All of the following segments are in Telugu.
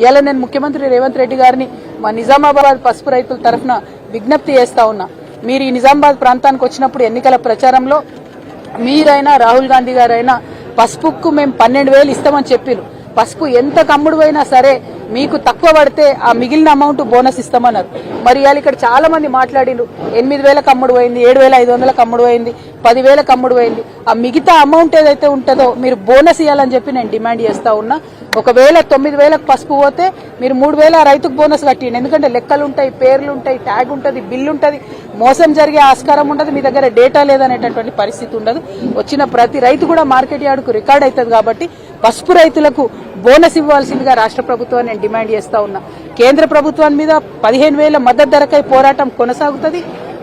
ఇవాళ నేను ముఖ్యమంత్రి రేవంత్ రెడ్డి గారిని మా నిజామాబాద్ పసుపు రైతుల తరఫున విజ్ఞప్తి చేస్తా ఉన్నా. మీరు ఈ నిజామాబాద్ ప్రాంతానికి వచ్చినప్పుడు ఎన్నికల ప్రచారంలో మీరైనా రాహుల్ గాంధీ గారైనా పసుపుకు మేము పన్నెండు వేలు ఇస్తామని చెప్పారు పసుపు ఎంత కమ్ముడు అయినా సరే మీకు తక్కువ పడితే ఆ మిగిలిన అమౌంట్ బోనస్ ఇస్తామన్నారు. మరి ఇవాళ ఇక్కడ చాలా మంది మాట్లాడిండ్రు ఎనిమిది వేల కమ్ముడు పోయింది ఏడు వేల ఐదు వందల కమ్ముడు పోయింది పదివేల కమ్ముడు అయింది ఆ మిగతా అమౌంట్ ఏదైతే ఉంటుందో మీరు బోనస్ ఇవ్వాలని చెప్పి నేను డిమాండ్ చేస్తా ఉన్నా. ఒకవేళ తొమ్మిది వేలకు పసుపు పోతే మీరు మూడు వేల రైతుకు బోనస్ కట్టిండి. ఎందుకంటే లెక్కలు ఉంటాయి పేర్లు ఉంటాయి ట్యాగ్ ఉంటుంది బిల్లు ఉంటుంది. మోసం జరిగే ఆస్కారం ఉండదు మీ దగ్గర డేటా లేదనేటటువంటి పరిస్థితి ఉండదు. వచ్చిన ప్రతి రైతు కూడా మార్కెట్ యార్డుకు రికార్డ్ అవుతుంది కాబట్టి పసుపు రైతులకు బోనస్ ఇవ్వాల్సిందిగా రాష్ట్ర ప్రభుత్వాన్ని నేను డిమాండ్ చేస్తా ఉన్నా. కేంద్ర ప్రభుత్వం మీద పదిహేను వేల మద్దతు ధరకై పోరాటం కొనసాగుతుంది.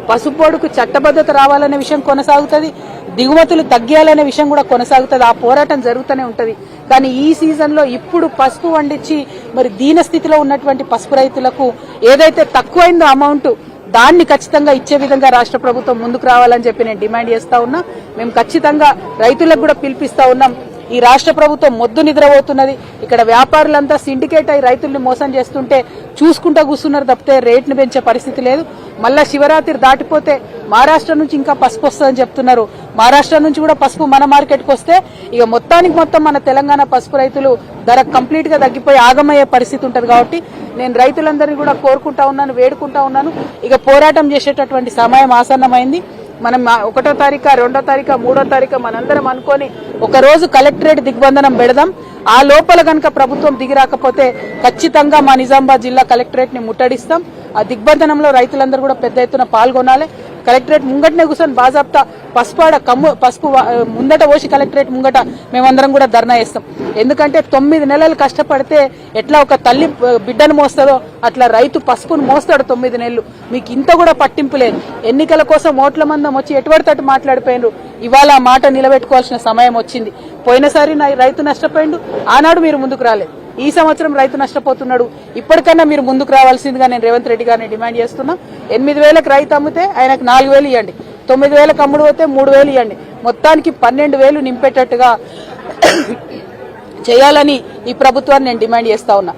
పసుపోడుకు చట్టబద్ధత రావాలనే విషయం కొనసాగుతుంది దిగుమతులు తగ్గాలనే విషయం కూడా కొనసాగుతుంది. ఆ పోరాటం జరుగుతూనే ఉంటుంది. కానీ ఈ సీజన్లో ఇప్పుడు పసుపు వండించి మరి దీన స్థితిలో ఉన్నటువంటి పసుపు రైతులకు ఏదైతే తక్కువైందో అమౌంట్ దాన్ని ఖచ్చితంగా ఇచ్చే విధంగా రాష్ట్ర ప్రభుత్వం ముందుకు రావాలని చెప్పి నేను డిమాండ్ చేస్తా ఉన్నా. మేము ఖచ్చితంగా రైతులకు కూడా పిలిపిస్తా ఉన్నాం. ఈ రాష్ట్ర ప్రభుత్వం మొద్దు నిద్రపోతున్నది. ఇక్కడ వ్యాపారులంతా సిండికేట్ అయి రైతుల్ని మోసం చేస్తుంటే చూసుకుంటా కూర్చున్నారు తప్పితే రేట్ను పెంచే పరిస్థితి లేదు. మళ్ళా శివరాత్రి దాటిపోతే మహారాష్ట్ర నుంచి ఇంకా పసుపు వస్తుందని చెప్తున్నారు. మహారాష్ట్ర నుంచి కూడా పసుపు మన మార్కెట్కి వస్తే ఇక మొత్తానికి మొత్తం మన తెలంగాణ పసుపు రైతులు ధర కంప్లీట్గా తగ్గిపోయి ఆగమయ్యే పరిస్థితి ఉంటుంది కాబట్టి నేను రైతులందరినీ కూడా కోరుకుంటా ఉన్నాను వేడుకుంటా ఉన్నాను. ఇక పోరాటం చేసేటటువంటి సమయం ఆసన్నమైంది. మనం ఒకటో తారీఖు రెండో తారీఖు మూడో తారీఖు మనందరం అనుకొని ఒకరోజు కలెక్టరేట్ దిగ్బంధనం పెడదాం. ఆ లోపల కనుక ప్రభుత్వం దిగి రాకపోతే ఖచ్చితంగా మా నిజామాబాద్ జిల్లా కలెక్టరేట్ని ముట్టడిస్తాం. ఆ దిగ్బంధనంలో రైతులందరూ కూడా పెద్ద ఎత్తున పాల్గొనాలి. కలెక్టరేట్ ముంగటనే కూర్చొని బాజాప్తా పసుపాడ కమ్ము పసుపు ముందట పోసి కలెక్టరేట్ ముంగట మేమందరం కూడా ధర్నా చేస్తాం. ఎందుకంటే తొమ్మిది నెలలు కష్టపడితే ఎట్లా ఒక తల్లి బిడ్డను మోస్తుందో అట్లా రైతు పసుపును మోస్తాడు తొమ్మిది నెలలు. మీకు ఇంత కూడా పట్టింపు లేదు. ఎన్నికల కోసం ఓట్ల మందం వచ్చి ఎటువడితట్టు మాట్లాడిపోయినరు ఇవాళ ఆ మాట నిలబెట్టుకోవాల్సిన సమయం వచ్చింది. పోయినసారి నా- రైతు నష్టపోయిండు. ఆనాడు మీరు ముందుకు రాలేదు. ఈ సంవత్సరం రైతు నష్టపోతున్నాడు. ఇప్పటికన్నా మీరు ముందుకు రావాల్సిందిగా నేను రేవంత్ రెడ్డి గారిని డిమాండ్ చేస్తున్నా. ఎనిమిది వేలకు రైతు అమ్మితే ఆయనకు నాలుగు వేలు ఇవ్వండి తొమ్మిది వేలకు అమ్ముడు పోతే మూడు వేలు ఇవ్వండి మొత్తానికి పన్నెండు వేలు నింపేటట్టుగా చేయాలని ఈ ప్రభుత్వాన్ని నేను డిమాండ్ చేస్తా ఉన్నా.